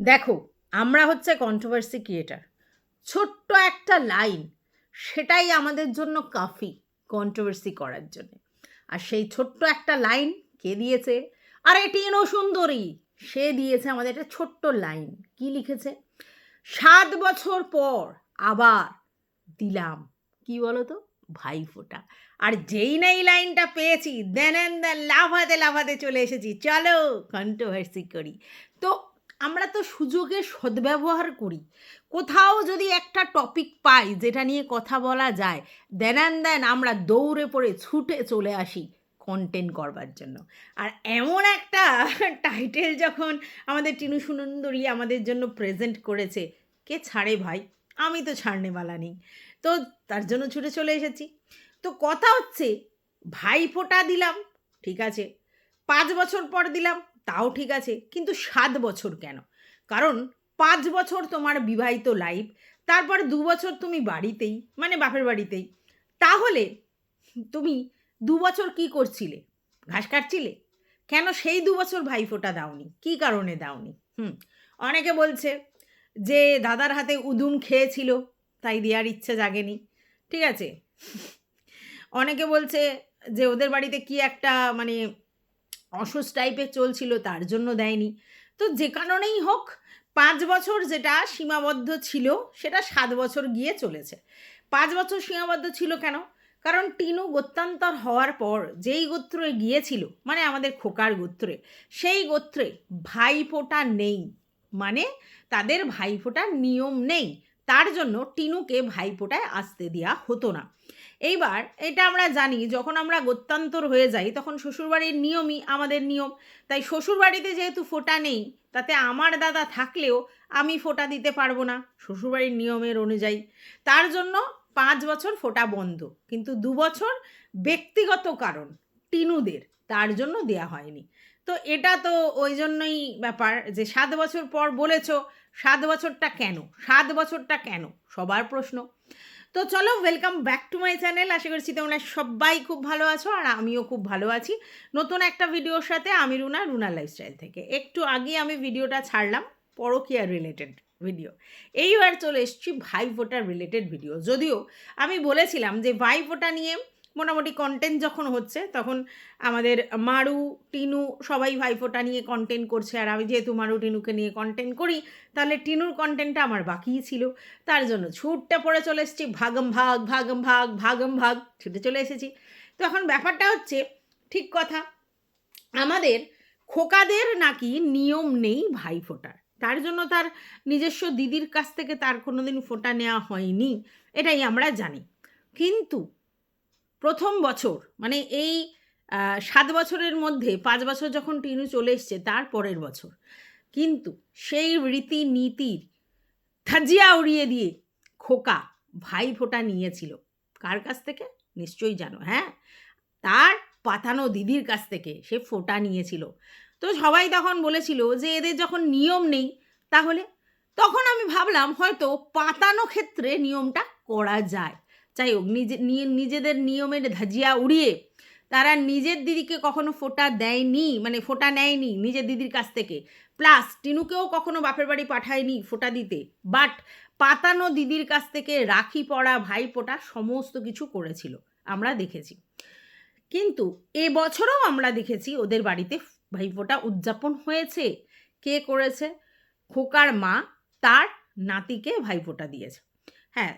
দেখো, আমরা হচ্ছে কন্ট্রোভার্সি ক্রিয়েটার ছোট্ট একটা লাইন সেটাই আমাদের জন্য কাফি কন্ট্রোভার্সি করার জন্য। আর সেই ছোট্ট একটা লাইন কে দিয়েছে? আরে, টিনো সুন্দরী, সে দিয়েছে আমাদের একটা ছোট্ট লাইন কি লিখেছে? সাত বছর পর আবার দিলাম। কি বলো তো ভাইফোঁটা আর যেই না এই লাইনটা পেয়েছি, দেন লাফাতে লাফাতে চলে এসেছি। চলো কন্ট্রোভার্সি করি। তো আমরা তো সুযোগের সদ্ব্যবহার করি। কোথাও যদি একটা টপিক পাই যেটা নিয়ে কথা বলা যায় দেন দেন আমরা দৌড়ে পড়ে ছুটে চলে আসি কন্টেন্ট করবার জন্য। আর এমন একটা টাইটেল যখন আমাদের টিনু সুনন্দরী আমাদের জন্য প্রেজেন্ট করেছে, কে ছাড়ে ভাই? আমি তো ছাড়নেওয়ালা নেই। তো তার জন্য ছুটে চলে এসেছি। তো কথা হচ্ছে ভাই ফোঁটা দিলাম, ঠিক আছে, পাঁচ বছর পর দিলাম তাও ঠিক আছে, কিন্তু সাত বছর কেন? কারণ পাঁচ বছর তোমার বিবাহিত লাইফ তারপর দু বছর তুমি বাড়িতেই মানে বাপের বাড়িতেই। তাহলে তুমি দু বছর কি করছিলে? ঘাস কাটছিলে? কেন সেই দু বছর ভাইফোঁটা দাওনি? কি কারণে দাওনি? হুম, অনেকে বলছে যে দাদার হাতে উদুম খেয়েছিল, তাই দেওয়ার ইচ্ছে জাগেনি, ঠিক আছে? অনেকে বলছে যে ওদের বাড়িতে কি একটা মানে অসুস টাইপের চলছিল, তার জন্য দেয়নি। তো যে কারণেই হোক, পাঁচ বছর যেটা সীমাবদ্ধ ছিল, সেটা সাত বছর গিয়ে চলেছে। পাঁচ বছর সীমাবদ্ধ ছিল কেন? কারণ টিনু গোত্রান্তর হওয়ার পর যেই গোত্রে গিয়েছিল মানে আমাদের খোকার গোত্রে, সেই গোত্রে ভাইফোঁটা নেই। মানে তাদের ভাইফোঁটার নিয়ম নেই। তার জন্য টিনুকে ভাইফোঁটায় আসতে দেওয়া হতো না। এইবার এটা আমরা জানি, যখন আমরা গত্যান্তর হয়ে যাই, তখন শ্বশুরবাড়ির নিয়মই আমাদের নিয়ম। তাই শ্বশুরবাড়িতে যেহেতু ফোঁটা নেই, তাতে আমার দাদা থাকলেও আমি ফোটা দিতে পারব না শ্বশুরবাড়ির নিয়মের অনুযায়ী। তার জন্য পাঁচ বছর ফোটা বন্ধ, কিন্তু দু বছর ব্যক্তিগত কারণ, টিনুদের, তার জন্য দেয়া হয়নি। তো এটা তো ওই জন্যই ব্যাপার যে সাত বছর পর বলেছ, সাত বছরটা কেন? সাত বছরটা কেন? সবার প্রশ্ন। তো চলো welcome back to my channel আশা করছি তোমরা সবাই খুব ভালো আছো আর আমিও খুব ভালো আছি। নতুন একটা ভিডিওর সাথে আমি রুনা রুনা লাইফস্টাইল থেকে। একটু আগে আমি ভিডিওটা ছাড়লাম, পরকিয়া রিলেটেড ভিডিও এইবার চলে এসছি ভাই ফোটার রিলেটেড ভিডিও যদিও আমি বলেছিলাম যে ভাই ফোটা নিয়ে মোটামুটি কন্টেন্ট যখন হচ্ছে, তখন আমাদের মারু, টিনু সবাই ভাইফোঁটা নিয়ে কন্টেন্ট করছে। আর আমি যেহেতু মারু, টিনুকে নিয়ে কন্টেন্ট করি, তাহলে টিনুর কন্টেন্টটা আমার বাকিই ছিল। তার জন্য ছুটটা পড়ে চলে এসেছি, ভাগম ভাগ ভাগম ভাগ ভাগম ভাগ, ছুটে চলে এসেছি। তো এখন ব্যাপারটা হচ্ছে, ঠিক কথা, আমাদের খোকাদের নাকি নিয়ম নেই ভাই ফোটার তার জন্য তার নিজস্ব দিদির কাছ থেকে তার কোনো দিন ফোঁটা নেওয়া হয়নি, এটাই আমরা জানি। কিন্তু প্রথম বছর মানে এই সাত বছরের মধ্যে, পাঁচ বছর যখন টিনু চলে এসছে, তার পরের বছর। কিন্তু সেই রীতি নীতির ধাজিয়া উড়িয়ে দিয়ে খোকা ভাই ফোঁটা নিয়েছিল। কার কাছ থেকে? নিশ্চয়ই জানো হ্যাঁ? তার পাতানো দিদির কাছ থেকে সে ফোঁটা নিয়েছিল। তো সবাই তখন বলেছিল যে, এদের যখন নিয়ম নেই, তাহলে? তখন আমি ভাবলাম হয়তো পাতানো ক্ষেত্রে নিয়মটা করা যায়। যাই হোক, নিজে, নিয়ে, নিজেদের নিয়মের ধাজিয়া উড়িয়ে তারা নিজের দিদিকে কখনো ফোটা দেয়নি মানে ফোটা নেয়নি নিজের দিদির কাছ থেকে। প্লাস টিনুকেও কখনো বাপের বাড়ি পাঠায়নি ফোটা দিতে। বাট পাতানো দিদির কাছ থেকে রাখি পড়া, ভাই ফোটা সমস্ত কিছু করেছিল। আমরা দেখেছি। কিন্তু এবছরও আমরা দেখেছি ওদের বাড়িতে ভাইফোঁটা উদযাপন হয়েছে। কে করেছে? খোকার মা, তার নাতিকে ভাইফোঁটা দিয়েছে। হ্যাঁ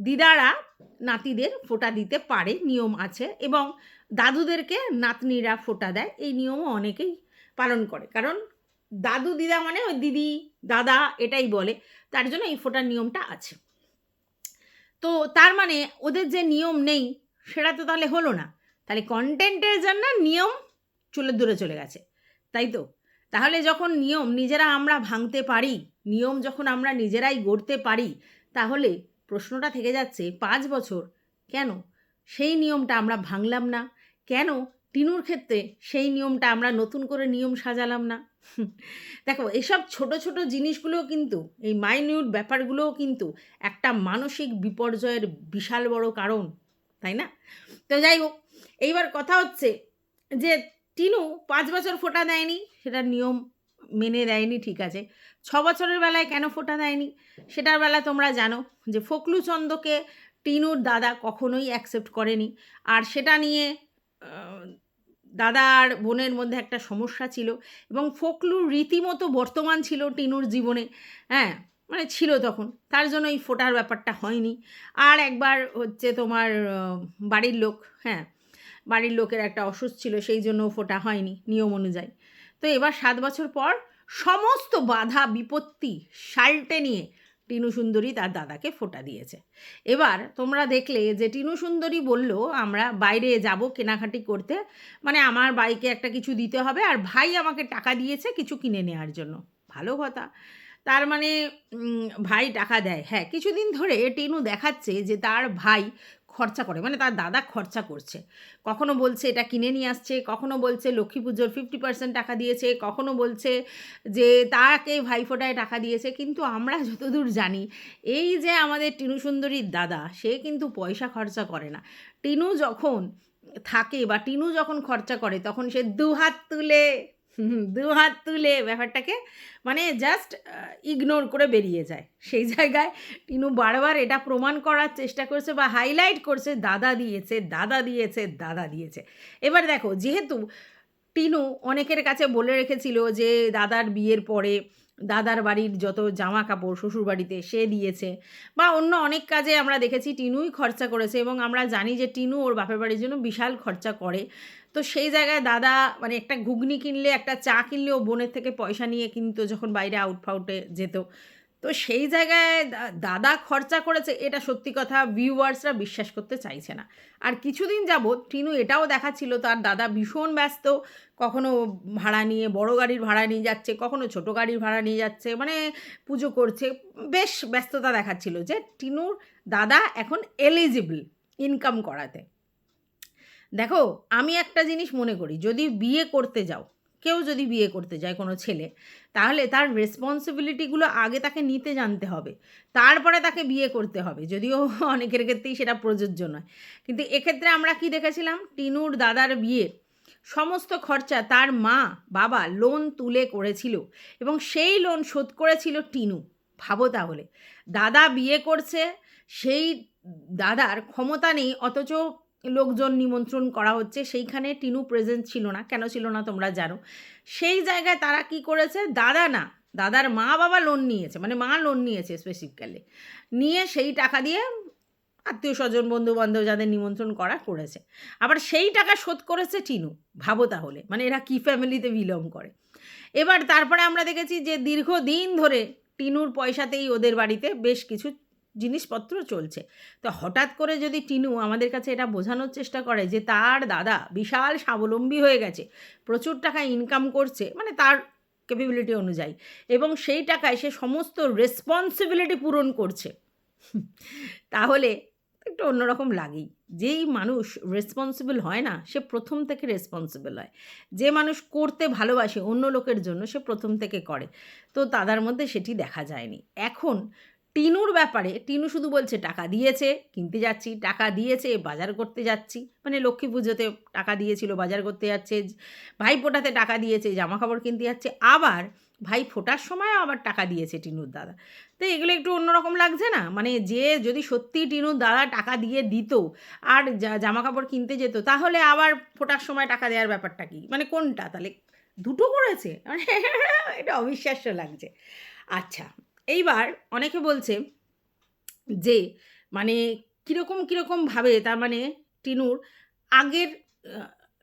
দিদারা নাতিদের ফোঁটা দিতে পারে, নিয়ম আছে এবং দাদুদেরকে নাতনিরা ফোঁটা দেয়। এই নিয়মও অনেকেই পালন করে। কারণ দাদু দিদা মানে ওই দিদি, দাদা এটাই বলে, তার জন্য এই ফোটার নিয়মটা আছে। তো তার মানে ওদের যে নিয়ম নেই, সেটা তো তাহলে হলো না। তাহলে কন্টেন্টের জন্য নিয়ম চলে দূরে চলে গেছে, তাই তো? তাহলে যখন নিয়ম নিজেরা আমরা ভাঙতে পারি, নিয়ম যখন আমরা নিজেরাই গড়তে পারি, তাহলে প্রশ্নটা থেকে যাচ্ছে পাঁচ বছর। কেন? সেই নিয়মটা আমরা ভাঙলাম না। কেন টিনুর ক্ষেত্রে সেই নিয়মটা আমরা নতুন করে নিয়ম সাজালাম না? দেখো, এসব ছোট ছোট জিনিসগুলোও কিন্তু, এই মাইনিউট ব্যাপারগুলোও কিন্তু একটা মানসিক বিপর্যয়ের বিশাল বড় কারণ, তাই না? তো যাই হোক, এইবার কথা হচ্ছে যে টিনু পাঁচ বছর ফোটা দেয়নি, সেটা নিয়ম মেনে দেয়নি, ঠিক আছে। ছ বছরের বেলায় কেন ফোটা দেয়নি? সেটার বেলা তোমরা জানো যে ফকলুচন্দ্রকে টিনুর দাদা কখনোই অ্যাকসেপ্ট করেনি। আর সেটা নিয়ে দাদা আর বোনের মধ্যে একটা সমস্যা ছিল এবং ফকলুর রীতিমতো বর্তমান ছিল টিনুর জীবনে হ্যাঁ মানে ছিল তখন। তার জন্য এই ফোটার ব্যাপারটা হয়নি। আর একবার হচ্ছে তোমার বাড়ির লোক হ্যাঁ বাড়ির লোকের একটা অসুস্থ ছিল, সেই জন্য ফোটা হয়নি নিয়ম অনুযায়ী। তো এবার সাত বছর পর সমস্ত বাধা বিপত্তি সাল্টে নিয়ে টিনু সুন্দরী তার দাদাকে ফোটা দিয়েছে। এবার তোমরা দেখলে যে টিনু সুন্দরী বলল, আমরা বাইরে যাব কেনাকাটি করতে। মানে আমার বাইকে একটা কিছু দিতে হবে আর ভাই আমাকে টাকা দিয়েছে কিছু কিনে নেওয়ার জন্য। ভালো কথা। তার মানে ভাই টাকা দেয়। হ্যাঁ কিছুদিন ধরে টিনু দেখাচ্ছে যে তার ভাই খরচা করে মানে তার দাদা খরচা করছে। কখনো বলছে এটা কিনে নিয়ে আসছে, কখনো বলছে লক্ষ্মী পুজোর ফিফটি পার্সেন্ট টাকা দিয়েছে, কখনো বলছে যে তাকে ভাইফোঁটায় টাকা দিয়েছে, কিন্তু আমরা যতদূর জানি, এই যে আমাদের টিনু সুন্দরীর দাদা, সে কিন্তু পয়সা খরচা করে না। টিনু যখন থাকে বা টিনু যখন খরচা করে, তখন সে দু হাত তুলে দু হাত তুলে ব্যাপারটাকে মানে জাস্ট ইগনোর করে বেরিয়ে যায়। সেই জায়গায় টিনু বারবার এটা প্রমাণ করার চেষ্টা করছে বা হাইলাইট করছে, দাদা দিয়েছে দাদা দিয়েছে দাদা দিয়েছে। এবার দেখো, যেহেতু টিনু অনেকের কাছে বলে রেখেছিল যে, দাদার বিয়ের পরে দাদার বাড়ির যত জামা কাপড় শ্বশুর বাড়িতে সে দিয়েছে বা অন্য অনেক কাজে আমরা দেখেছি টিনুই খরচা করেছে এবং আমরা জানি যে টিনু ওর বাপের বাড়ির জন্য বিশাল খরচা করে। তো সেই জায়গায় দাদা মানে একটা ঘুগনি কিনলে, একটা চা কিনলে ও বোনের থেকে পয়সা নিয়ে কিনতো যখন বাইরে আউটফাউটে যেত তো সেই জায়গায় দাদা খরচা করেছে, এটা সত্যি কথা ভিউয়ার্সরা বিশ্বাস করতে চাইছে না। আর কিছুদিন যাবৎ টিনু এটাও দেখাচ্ছিল, তার দাদা ভীষণ ব্যস্ত, কখনো ভাড়া নিয়ে, বড় গাড়ির ভাড়া নিয়ে যাচ্ছে, কখনো ছোট গাড়ির ভাড়া নিয়ে যাচ্ছে মানে পুজো করছে, বেশ ব্যস্ততা দেখাচ্ছিল যে টিনুর দাদা এখন এলিজিবল ইনকাম করাতে। দেখো, আমি একটা জিনিস মনে করি, যদি বিয়ে করতে যাও কেউ যদি বিয়ে করতে যায় কোনো ছেলে, তাহলে তার রেসপন্সিবিলিটিগুলো আগে তাকে নিতে জানতে হবে। তারপরে তাকে বিয়ে করতে হবে। যদিও অনেকের ক্ষেত্রেই সেটা প্রযোজ্য নয়। কিন্তু এক্ষেত্রে আমরা কি দেখেছিলাম? টিনুর দাদার বিয়ে, সমস্ত খরচা তার মা, বাবা লোন তুলে করেছিল এবং সেই লোন শোধ করেছিল টিনু। ভাবো তাহলে। দাদা বিয়ে করছে, সেই দাদার ক্ষমতা নেই, অথচ লোকজন নিমন্ত্রণ করা হচ্ছে, সেইখানে টিনু প্রেজেন্ট ছিল না। কেন ছিল না তোমরা জানো? সেই জায়গায় তারা কি করেছে? দাদা না, দাদার মা বাবা লোন নিয়েছে মানে মা লোন নিয়েছে স্পেসিফিক্যালি নিয়ে সেই টাকা দিয়ে আত্মীয় স্বজন বন্ধু বান্ধব যাদের নিমন্ত্রণ করা করেছে। আবার সেই টাকা শোধ করেছে টিনু, ভাবো তাহলে। মানে এরা কি ফ্যামিলিতে বিলং করে? এবার তারপরে আমরা দেখেছি যে দীর্ঘদিন ধরে টিনুর পয়সাতেই ওদের বাড়িতে বেশ কিছু জিনিসপত্র চলছে। তো হঠাৎ করে যদি টিনু আমাদের কাছে এটা বোঝানোর চেষ্টা করে যে তার দাদা বিশাল স্বাবলম্বী হয়ে গেছে, প্রচুর টাকা ইনকাম করছে মানে তার ক্যাপাবিলিটি অনুযায়ী, এবং সেই টাকায় সে সমস্ত রেসপন্সিবিলিটি পূরণ করছে, তাহলে একটু অন্যরকম লাগেই। যেই মানুষ রেসপন্সিবল হয় না, সে প্রথম থেকে রেসপন্সিবল হয়। যে মানুষ করতে ভালোবাসে অন্য লোকের জন্য, সে প্রথম থেকে করে। তো তাদের মধ্যে সেটি দেখা যায়নি। এখন টিনুর ব্যাপারে, টিনু শুধু বলছে, টাকা দিয়েছে, কিনতে যাচ্ছি, টাকা দিয়েছে, বাজার করতে যাচ্ছি। মানে লক্ষ্মী পুজোতে টাকা দিয়েছিল, বাজার করতে যাচ্ছে ভাই ফোটাতে টাকা দিয়েছে জামা কাপড় কিনতে যাচ্ছে। আবার ভাই ফোটার সময়ও আবার টাকা দিয়েছে টিনুর দাদা। তো এগুলো একটু অন্যরকম লাগছে না? মানে যে যদি সত্যি টিনুর দাদা টাকা দিয়ে দিত আর জামা কাপড় কিনতে যেত, তাহলে আবার ফোটার সময় টাকা দেওয়ার ব্যাপারটা কি? মানে কোনটা? তাহলে দুটো করেছে? মানে এটা অবিশ্বাস্য লাগছে। আচ্ছা এইবার অনেকে বলছে যে মানে কীরকম কীরকমভাবে তার মানে টিনুর আগের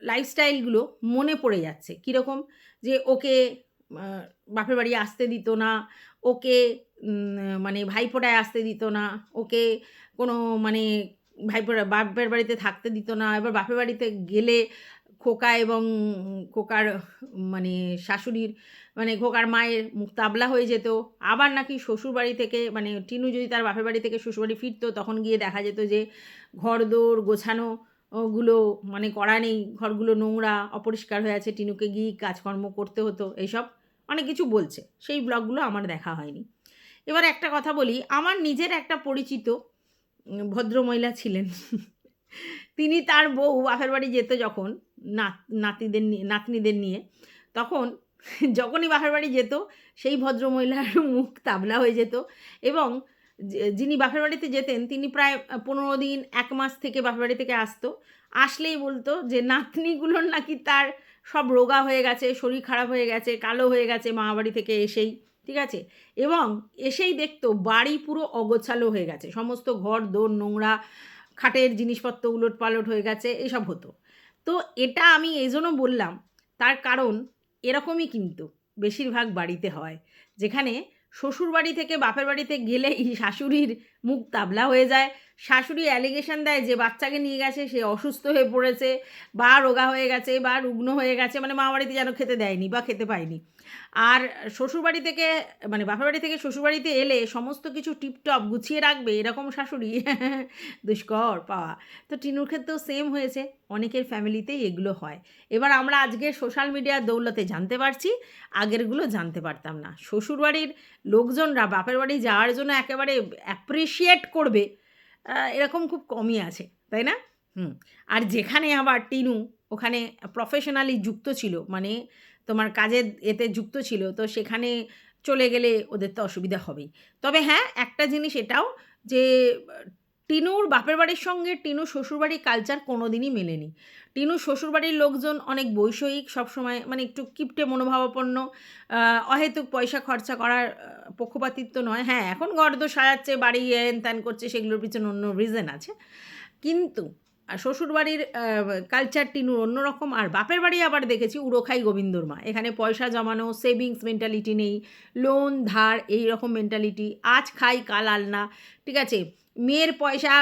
লাইফস্টাইলগুলো মনে পড়ে যাচ্ছে। কীরকম যে ওকে বাপের বাড়ি আসতে দিত না, ওকে মানে ভাইফোঁটায় আসতে দিত না, ওকে কোনো মানে ভাইফোঁটা বাপের বাড়িতে থাকতে দিত না, এবার বাপের বাড়িতে গেলে খোকা এবং খোকার মানে শাশুড়ির মানে খোকার মায়ের মুখ তাবলা হয়ে যেত। আবার নাকি শ্বশুরবাড়ি থেকে মানে টিনু যদি তার বাপের বাড়ি থেকে শ্বশুরবাড়ি ফিরতো, তখন গিয়ে দেখা যেত যে ঘরদোর গোছানো গুলো মানে করা নেই, ঘরগুলো নোংরা, অপরিষ্কার হয়ে আছে, টিনুকে গিয়ে কাজকর্ম করতে হতো, এইসব অনেক কিছু বলছে। সেই ব্লগগুলো আমার দেখা হয়নি। এবার একটা কথা বলি, আমার নিজের একটা পরিচিত ভদ্রমহিলা ছিলেন। তিনি তার বউ বাপের বাড়ি যেত যখন, নাত, নাতিদের নিয়ে নাতনিদের নিয়ে, তখন যখনই বাপের বাড়ি যেত, সেই ভদ্রমহিলার মুখ তাবলা হয়ে যেত এবং যিনি বাপের বাড়িতে যেতেন, তিনি প্রায় পনেরো দিন, এক মাস থেকে বাপের বাড়ি থেকে আসতো। আসলেই বলতো যে, নাতনিগুলোর নাকি তার সব রোগা হয়ে গেছে, শরীর খারাপ হয়ে গেছে, কালো হয়ে গেছে মা বাড়ি থেকে এসেই, ঠিক আছে? এবং এসেই দেখতো বাড়ি পুরো অগোছালো হয়ে গেছে। সমস্ত ঘর, দোর, নোংরা খাটের জিনিসপত্র উলট পালট হয়ে গেছে, এসব হতো। তো এটা আমি এই জন্য বললাম, তার কারণ এরকমই কিন্তু বেশিরভাগ বাড়িতে হয়, যেখানে শ্বশুর বাড়ি থেকে বাপের বাড়িতে গেলেই শাশুড়ির মুখ তাবলা হয়ে যায়, শাশুড়ি অ্যালিগেশন দেয় যে বাচ্চাকে নিয়ে গেছে, সে অসুস্থ হয়ে পড়েছে, বা রোগা হয়ে গেছে, বা রুগ্ন হয়ে গেছে মানে মা বাড়িতে যেন খেতে দেয়নি বা খেতে পায়নি। আর শ্বশুরবাড়ি থেকে মানে বাপের বাড়ি থেকে শ্বশুরবাড়িতে এলে সমস্ত কিছু টিপটপ গুছিয়ে রাখবে এরকম শাশুড়ি দুষ্কর পাওয়া। তো টিনুর ক্ষেত্রেও সেম হয়েছে, অনেকের ফ্যামিলিতেই এগুলো হয়। এবার আমরা আজকে সোশ্যাল মিডিয়ার দৌলতে জানতে পারছি, আগেরগুলো জানতে পারতাম না। শ্বশুরবাড়ির লোকজনরা বাপের বাড়ি যাওয়ার জন্য একেবারে অ্যাপ্রিসিয়েট করবে এরকম খুব কমই আছে, তাই না? হুম। আর যেখানে আবার টিনু, ওখানে প্রফেশনালি যুক্ত ছিল মানে তোমার কাজের এতে যুক্ত ছিল, তো সেখানে চলে গেলে ওদের তো অসুবিধা হবেই। তবে হ্যাঁ একটা জিনিস এটাও যে, টিনুর বাপের বাড়ির সঙ্গে টিনু শ্বশুরবাড়ির কালচার কোনো দিনই মেলেনি। টিনু শ্বশুরবাড়ির লোকজন অনেক বৈষয়িক, সবসময় মানে একটু কিপটে মনোভাবাপন্ন অহেতুক পয়সা খরচা করার পক্ষপাতিত্ব নয়। হ্যাঁ এখন গর্দ সাজাচ্ছে, বাড়ি এন ত্যান করছে, সেগুলোর পিছনে অন্য রিজন আছে। কিন্তু আর শ্বশুরবাড়ির কালচার টিনুর অন্যরকম। আর বাপের বাড়ি আবার দেখেছি উড়োখাই গোবিন্দর মা। এখানে পয়সা জমানো সেভিংস মেন্টালিটি নেই লোন ধার, এই রকম মেন্টালিটি আজ খাই, কাল আলনা ঠিক আছে? মেয়ের পয়সা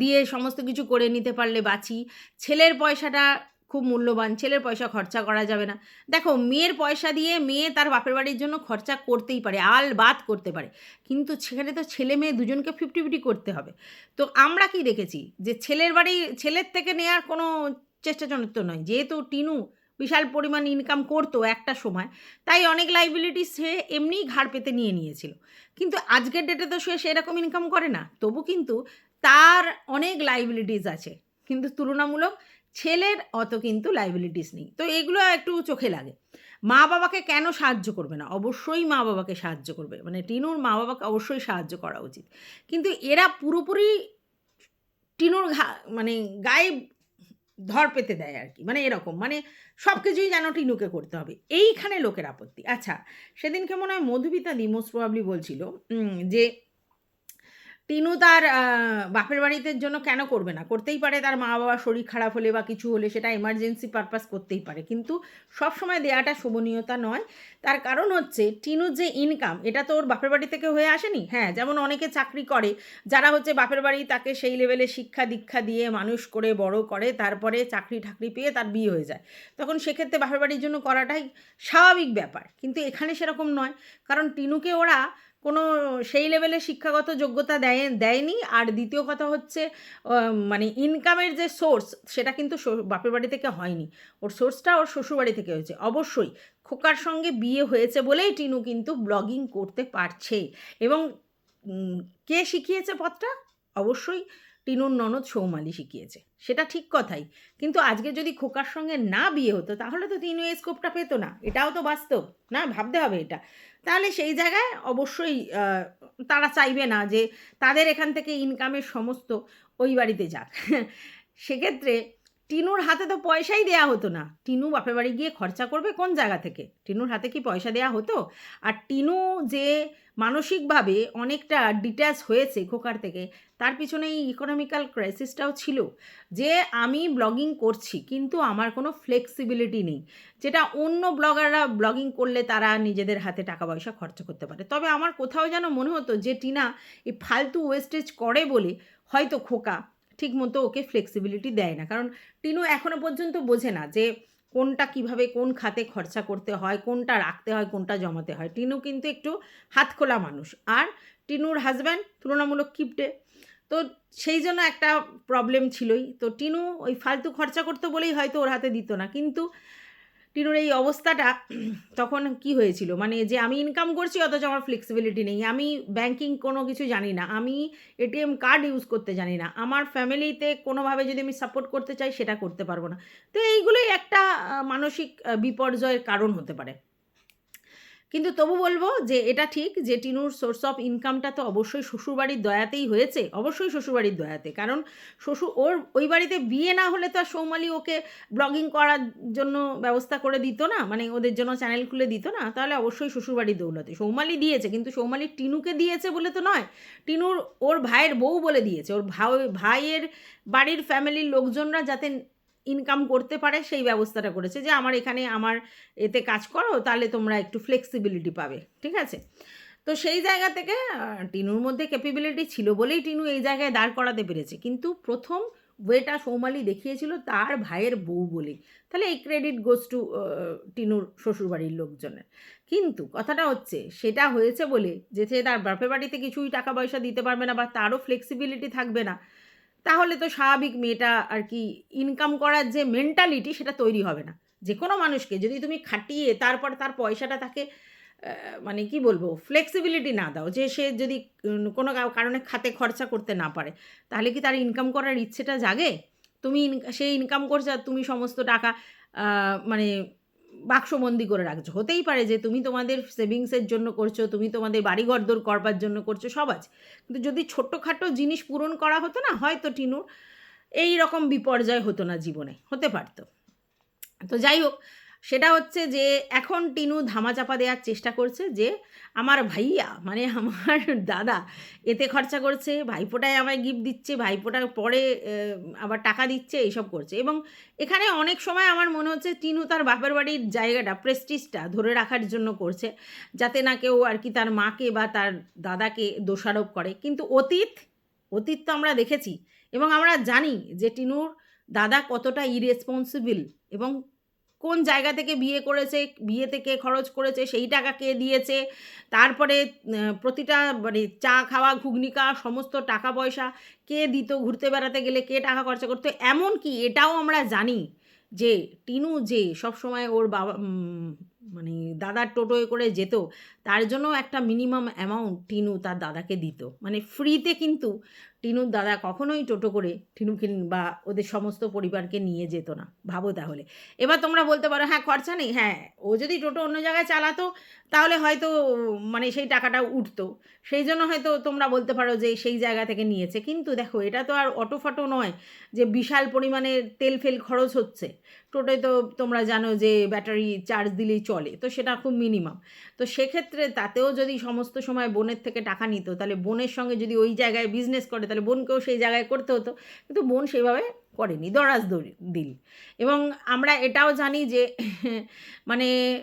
দিয়ে সমস্ত কিছু করে নিতে পারলে বাঁচি। ছেলের পয়সাটা খুব মূল্যবান, ছেলের পয়সা খরচা করা যাবে না। দেখো, মেয়ের পয়সা দিয়ে মেয়ে তার বাপের বাড়ির জন্য খরচা করতেই পারে, আল বাদ করতে পারে। কিন্তু সেখানে তো ছেলে মেয়ে দুজনকে ফিফটি ফিফটি করতে হবে। তো আমরা কি দেখেছি? যে ছেলের বাড়ি, ছেলের থেকে নেওয়ার কোনো চেষ্টা চরিত্র নয়। যেহেতু টিনু বিশাল পরিমাণ ইনকাম করতো একটা সময়, তাই অনেক লাইবিলিটি সে এমনিই ঘাড় পেতে নিয়ে নিয়েছিল। কিন্তু আজকের ডেটে তো সে সেরকম ইনকাম করে না। তবু কিন্তু তার অনেক লাইবিলিটিস আছে। কিন্তু তুলনামূলক ছেলের অত কিন্তু লাইবিলিটিস নেই। তো এগুলো একটু চোখে লাগে। মা বাবাকে কেন সাহায্য করবে না? অবশ্যই মা বাবাকে সাহায্য করবে। মানে টিনুর মা বাবাকে অবশ্যই সাহায্য করা উচিত। কিন্তু এরা পুরোপুরি টিনুর ঘা মানে গায়ে ধর পেতে দেয় আর কি। মানে এরকম। মানে সব কিছুই যেন টিনুকে করতে হবে। এইখানে লোকের আপত্তি। আচ্ছা সেদিনকে মনে হয় মধুবিতা দি মোস্ট প্রবাবলি বলছিল যে টিনু তার বাপের বাড়িতে জন্য কেন করবে না? করতেই পারে তার মা বাবার শরীর খারাপ হলে বা কিছু হলে সেটা এমার্জেন্সি পারপাস করতেই পারে। কিন্তু সব সময় দেওয়াটা শোভনীয়তা নয়। তার কারণ হচ্ছে টিনুর যে ইনকাম এটা তো ওর বাপের বাড়ি থেকে হয়ে আসেনি? হ্যাঁ যেমন অনেকে চাকরি করে, যারা হচ্ছে বাপের বাড়ি তাকে সেই লেভেলে শিক্ষা দীক্ষা দিয়ে মানুষ করে, বড় করে, তারপরে চাকরি ঠাকরি পেয়ে তার বিয়ে হয়ে যায়। তখন সেক্ষেত্রে বাপের বাড়ির জন্য করাটাই স্বাভাবিক ব্যাপার। কিন্তু এখানে সেরকম নয়। কারণ টিনুকে ওরা কোনো সেই লেভেলে শিক্ষাগত যোগ্যতা দেয়, দেয়নি। আর দ্বিতীয় কথা হচ্ছে মানে ইনকামের যে সোর্স সেটা কিন্তু বাপের বাড়ি থেকে হয়নি। ওর সোর্সটা ওর শ্বশুরবাড়ি থেকে হয়েছে। অবশ্যই খোকার সঙ্গে বিয়ে হয়েছে বলেই টিনু কিন্তু ব্লগিং করতে পারছে। এবং কে শিখিয়েছে পথটা? অবশ্যই টিনুর ননদ সৌমালি শিখিয়েছে। সেটা ঠিক কথাই। কিন্তু আজকে যদি খোকার সঙ্গে না বিয়ে হতো, তাহলে তো টিনু এই স্কোপটা পেতো না। এটাও তো বাস্তব, না? ভাবতে হবে এটা। তাহলে সেই জায়গায় অবশ্যই তারা চাইবে না যে তাদের এখান থেকে ইনকামের সমস্ত ওই বাড়িতে যাক। সেক্ষেত্রে টিনুর হাতে তো পয়সাই দেয়া হতো না। টিনু বাপের বাড়ি গিয়ে খরচা করবে কোন জায়গা থেকে? টিনুর হাতে কি পয়সা দেয়া হতো? আর টিনু যে মানসিকভাবে অনেকটা ডিট্যাচ হয়েছে খোকার থেকে তার পিছনে এই ইকোনমিক্যাল ক্রাইসিসটাও ছিল যে আমি ব্লগিং করছি, কিন্তু আমার কোনো ফ্লেক্সিবিলিটি নেই। যেটা অন্য ব্লগাররা ব্লগিং করলে তারা নিজেদের হাতে টাকা পয়সা খরচা করতে পারে। তবে আমার কোথাও যেন মনে হতো যে টিনা এই ফালতু ওয়েস্টেজ করে বলে হয়তো খোকা ঠিক মতো ওকে ফ্লেক্সিবিলিটি দেয় না। কারণ টিনু এখনও পর্যন্ত বোঝে না যে কোনটা কীভাবে কোন খাতে খরচা করতে হয়, কোনটা রাখতে হয়, কোনটা জমাতে হয়। টিনু কিন্তু একটু হাত খোলা মানুষ। আর টিনুর হাজব্যান্ড তুলনামূলক কিপটে। তো সেই জন্য একটা প্রবলেম ছিলই। তো টিনু ওই ফালতু খরচা করতো বলেই হয়তো ওর হাতে দিত না। কিন্তু টিনুর এই অবস্থাটা তখন কি হয়েছিল? মানে যে আমি ইনকাম করছি, অথচ আমার ফ্লেক্সিবিলিটি নেই। আমি ব্যাংকিং কোনো কিছু জানি না। আমি এটিএম কার্ড ইউজ করতে জানি না। আমার ফ্যামিলিতে কোনোভাবে যদি আমি সাপোর্ট করতে চাই, সেটা করতে পারব না। তো এইগুলোই একটা মানসিক বিপর্যয়ের কারণ হতে পারে। কিন্তু তবু বলব যে এটা ঠিক যে টিনুর সোর্স অফ ইনকামটা তো অবশ্যই শ্বশুরবাড়ির দয়াতেই হয়েছে, অবশ্যই শ্বশুরবাড়ির দয়াতে। কারণ শ্বশুর, ওর ওই বাড়িতে বিয়ে না হলে তো আর সৌমালি ওকে ব্লগিং করার জন্য ব্যবস্থা করে দিত না মানে ওদের জন্য চ্যানেল খুলে দিত না, তাহলে অবশ্যই শ্বশুরবাড়ির দৌলতে। সৌমালি দিয়েছে, কিন্তু সৌমালি টিনুকে দিয়েছে বলে তো নয়, টিনুর ওর ভাইয়ের বউ বলে দিয়েছে। ওর ভাই ভাইয়ের বাড়ির ফ্যামিলির লোকজনরা যাতে ইনকাম করতে পারে, সেই ব্যবস্থাটা করেছে যে আমার এখানে আমার এতে কাজ করো, তাহলে তোমরা একটু ফ্লেক্সিবিলিটি পাবে, ঠিক আছে? তো সেই জায়গা থেকে টিনুর মধ্যে ক্যাপেবিলিটি ছিল বলেই টিনু এই জায়গায় দাঁড় করাতে পেরেছে। কিন্তু প্রথম ওয়েটা সৌমালি দেখিয়েছিল তার ভাইয়ের বউ বলেই। তাহলে এই ক্রেডিট গোস টু টিনুর শ্বশুরবাড়ির লোকজনের। কিন্তু কথাটা হচ্ছে, সেটা হয়েছে বলে যে সে তার বাপের বাড়িতে কিছুই টাকা পয়সা দিতে পারবে না বা তারও ফ্লেক্সিবিলিটি থাকবে না তাহলে তো স্বাভাবিক মেয়েটা আর কি ইনকাম করার যে মেন্টালিটি সেটা তৈরি হবে না। যে কোনো মানুষকে যদি তুমি খাটিয়ে তারপর তার পয়সাটা তাকে মানে কি বলব ফ্লেক্সিবিলিটি না দাও, যে সে যদি কোনো কারণে খাতে খরচা করতে না পারে, তাহলে কি তার ইনকাম করার ইচ্ছেটা জাগে? তুমি সে ইনকাম করছে আর তুমি সমস্ত টাকা মানে বাক্সবন্দি করে রাখছো। হতেই পারে যে তুমি তোমাদের সেভিংসের জন্য করছ, তুমি তোমাদের বাড়ি ঘরদোর করবার জন্য করছ, সব আছে। কিন্তু যদি ছোট্টখাটো জিনিস পূরণ করা হতো না, হয়তো টিনুর এই রকম বিপর্যয় হতো না জীবনে, হতে পারতো। তো যাই হোক সেটা হচ্ছে যে এখন টিনু ধামাচাপা দেওয়ার চেষ্টা করছে যে আমার ভাইয়া মানে আমার দাদা এতে খরচা করছে ভাইপোটায় আমায় গিফট দিচ্ছে ভাইফোঁটার পরে আবার টাকা দিচ্ছে, এইসব করছে। এবং এখানে অনেক সময় আমার মনে হচ্ছে টিনু তার বাপের বাড়ির জায়গাটা প্রেস্টিজটা ধরে রাখার জন্য করছে, যাতে না কেউ আর কি তার মাকে বা তার দাদাকে দোষারোপ করে। কিন্তু অতীত অতীত তো আমরা দেখেছি এবং আমরা জানি যে টিনুর দাদা কতটা ইরেসপন্সিবল এবং কোন জায়গা থেকে বিয়ে করেছে বিয়েতে কে খরচ করেছে, সেই টাকা কে দিয়েছে, তারপরে প্রতিটা মানে চা খাওয়া, ঘুগনি খাওয়া, সমস্ত টাকা পয়সা কে দিত, ঘুরতে বেড়াতে গেলে কে টাকা খরচা করতো এমন কি এটাও আমরা জানি যে, টিনু যে সব সময় ওর বাবা মানে দাদার টোটোয় করে যেত তার জন্য একটা মিনিমাম অ্যামাউন্ট টিনু তার দাদাকে দিত। মানে ফ্রিতে কিন্তু টিনুর দাদা কখনোই টোটো করে টিনুকে বা ওদের সমস্ত পরিবারকে নিয়ে যেত না। ভাবো তাহলে। এবার তোমরা বলতে পারো হ্যাঁ খরচা নেই। হ্যাঁ ও যদি টোটো অন্য জায়গায় চালাতো, তাহলে হয়তো মানে সেই টাকাটা উঠতো। সেই জন্য হয়তো তোমরা বলতে পারো যে সেই জায়গা থেকে নিয়েছে। কিন্তু দেখো, এটা তো আর অটো ফটো নয় যে বিশাল পরিমাণে তেল ফেল খরচ হচ্ছে। টোটোয় তো তোমরা জানো যে ব্যাটারি চার্জ দিলেই চলে। তো সেটা খুব মিনিমাম তো সেক্ষেত্রে তাতেও যদি সমস্ত সময় বোনের থেকে টাকা নিত, তাহলে বোনের সঙ্গে যদি ওই জায়গায় বিজনেস করে, তাহলে বোনকেও সেই জায়গায় করতে হতো। কিন্তু বোন সেইভাবে করেনি, দরাজ দরি- দিল। এবং আমরা এটাও জানি যে মানে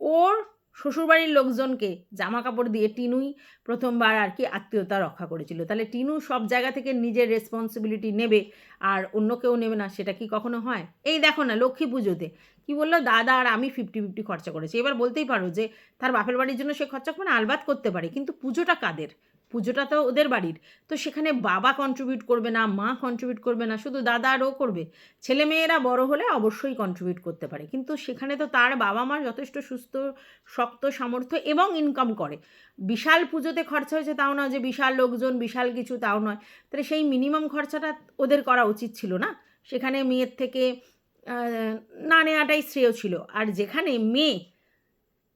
ওর শ্বশুরবাড়ির লোকজনকে জামা কাপড় দিয়ে টিনুই প্রথমবার আর কি আত্মীয়তা রক্ষা করেছিল। তাহলে টিনু সব জায়গা থেকে নিজের রেসপন্সিবিলিটি নেবে আর অন্য কেউ নেবে না, সেটা কি কখনো হয়? এই দেখো না, লক্ষ্মী পুজোতে কি বলল? দাদা আর আমি ফিফটি ফিফটি খরচা করেছি। এবার বলতেই পারো যে, তার বাপের বাড়ির জন্য সে খরচা করে না আলবাত করতে পারে, কিন্তু পুজোটা কাদের? পুজোটা তো ওদের বাড়ির। তো সেখানে বাবা কন্ট্রিবিউট করবে না, মা কন্ট্রিবিউট করবে না, শুধু দাদা আরও করবে। ছেলে মেয়েরা বড় হলে অবশ্যই কন্ট্রিবিউট করতে পারে, কিন্তু সেখানে তো তার বাবা মা যথেষ্ট সুস্থ, শক্ত, সামর্থ্য এবং ইনকাম করে। বিশাল পুজোতে খরচা হয়েছে তাও নয় যে, বিশাল লোকজন, বিশাল কিছু তাও নয়। তাহলে সেই মিনিমাম খরচাটা ওদের করা উচিত ছিল না? সেখানে মেয়ের থেকে না নেওয়াটাই শ্রেয় ছিল। আর যেখানে মেয়ে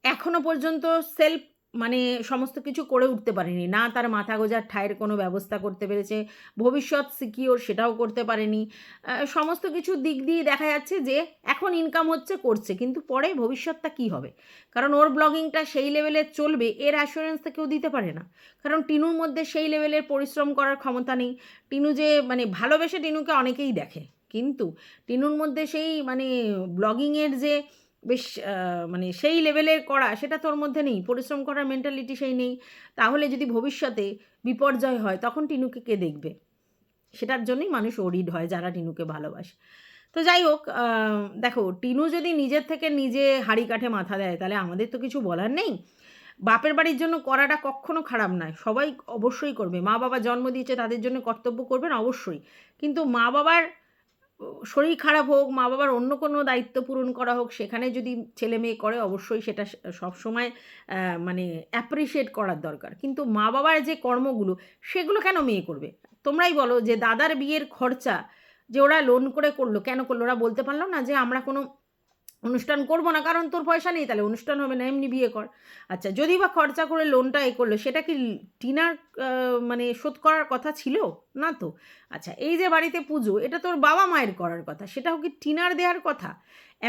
এখনও পর্যন্ত সেলফ মানে সমস্ত কিছু করে উঠতে পারেনি। না তার মাথা গোজার ঠায়ের কোনো ব্যবস্থা করতে পেরেছে, ভবিষ্যৎ সিকিওর সেটাও করতে পারেনি। সমস্ত কিছু দিক দিয়ে দেখা যাচ্ছে যে এখন ইনকাম হচ্ছে, করছে। কিন্তু পরে ভবিষ্যৎটা কি হবে? কারণ ওর ব্লগিংটা সেই লেভেলে চলবে, এর অ্যাসুরেন্স তো কেউ দিতে পারে না। কারণ টিনুর মধ্যে সেই লেভেলের পরিশ্রম করার ক্ষমতা নেই। টিনু যে মানে ভালোবেসে টিনুকে অনেকেই দেখে। কিন্তু টিনুর মধ্যে সেই মানে ব্লগিংয়ের যে বেশ মানে সেই লেভেলের করা, সেটা তোর মধ্যে নেই। পরিশ্রম করার মেন্টালিটি সেই নেই। তাহলে যদি ভবিষ্যতে বিপর্যয় হয়, তখন টিনুকে কে দেখবে? সেটার জন্যই মানুষ ওরিড হয় যারা টিনুকে ভালোবাসে। তো যাই হোক দেখো, টিনু যদি নিজের থেকে নিজে হাড়ি কাঠে মাথা দেয়, তাহলে আমাদের তো কিছু বলার নেই। বাপের বাড়ির জন্য করাটা কখনো খারাপ নয়। সবাই অবশ্যই করবে। মা বাবা জন্ম দিয়েছে, তাদের জন্য কর্তব্য করবেন অবশ্যই। কিন্তু মা বাবার শরীর খারাপ হোক মা বাবার অন্য কোনো দায়িত্ব পূরণ করা হোক, সেখানে যদি ছেলে মেয়ে করে, অবশ্যই সেটা সবসময় মানে অ্যাপ্রিসিয়েট করার দরকার। কিন্তু মা বাবার যে কর্মগুলো, সেগুলো কেন মেয়ে করবে? তোমরাই বলো যে, দাদার বিয়ের খরচা যে ওরা লোন করে করল, কেন করল? ওরা বলতে পারল না যে, আমরা কোনো অনুষ্ঠান করব না, কারণ তোর পয়সা নেই, তাহলে অনুষ্ঠান হবে না, এমনি বিয়ে কর। আচ্ছা যদি বা খরচা করে লোনটা এ করল, সেটা কি টিনার মানে শোধ করার কথা ছিল? না তো? আচ্ছা এই যে বাড়িতে পুজো, এটা তোর বাবা মায়ের করার কথা, সেটাও কি টিনার দেওয়ার কথা?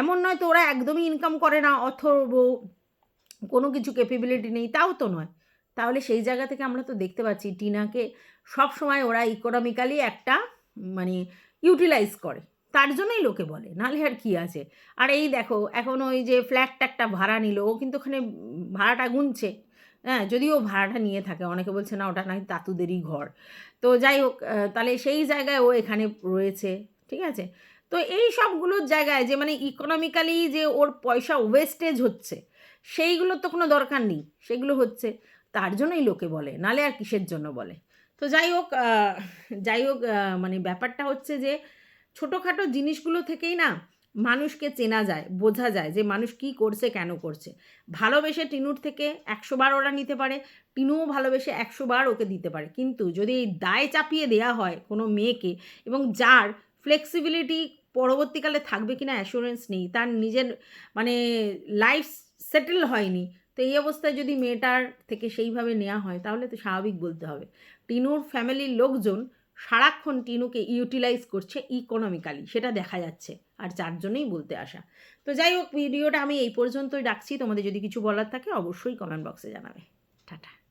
এমন নয় তো ওরা একদমই ইনকাম করে না, অথর্ব, কোনো কিছু ক্যাপেবিলিটি নেই, তাও তো নয়। তাহলে সেই জায়গা থেকে আমরা তো দেখতে পাচ্ছি, টিনাকে সব সময় ওরা ইকোনমিক্যালি একটা মানে ইউটিলাইজ করে। তার জন্যই লোকে বলে, নাহলে আর কি আছে? আর এই দেখো, এখন ওই যে ফ্ল্যাটটা একটা ভাড়া নিল, ও কিন্তু ওখানে ভাড়াটা গুনছে। হ্যাঁ যদিও ভাড়াটা নিয়ে থাকে, অনেকে বলছে না ওটা নাকি তাতুদেরই ঘর। তো যাই হোক তাহলে সেই জায়গায় ও এখানে রয়েছে, ঠিক আছে? তো এই সবগুলোর জায়গায় যে মানে ইকোনমিক্যালি যে ওর পয়সা ওয়েস্টেজ হচ্ছে সেইগুলোর তো কোনো দরকার নেই, সেগুলো হচ্ছে, তার জন্যই লোকে বলে নালে আর কিসের জন্য বলে? তো যাই হোক যাই হোক মানে ব্যাপারটা হচ্ছে যে ছোটোখাটো জিনিসগুলো থেকেই না মানুষকে চেনা যায়, বোঝা যায় যে মানুষ কি করছে, কেন করছে। ভালোবেসে টিনুর থেকে একশো বার ওরা নিতে পারে, টিনুও ভালোবেসে একশো বার ওকে দিতে পারে। কিন্তু যদি এই দায় চাপিয়ে দেওয়া হয় কোনো মেয়েকে এবং যার ফ্লেক্সিবিলিটি পরবর্তীকালে থাকবে কিনা অ্যাসুরেন্স নেই, তার নিজের মানে লাইফ সেটেল হয়নি, তো এই অবস্থায় যদি মেয়েটার থেকে সেইভাবে নেওয়া হয়, তাহলে তো স্বাভাবিক বলতে হবে। টিনুর ফ্যামিলির লোকজন সারাক্ষণ টিনুকে ইউটিলাইজ করছে ইকোনমিক্যালি সেটা দেখা যাচ্ছে, আর যার জন্যই বলতে আসা। তো যাই হোক, ভিডিওটা আমি এই পর্যন্তই রাখছি। তোমাদের যদি কিছু বলার থাকে, অবশ্যই কমেন্ট বক্সে জানাবে। টাটা।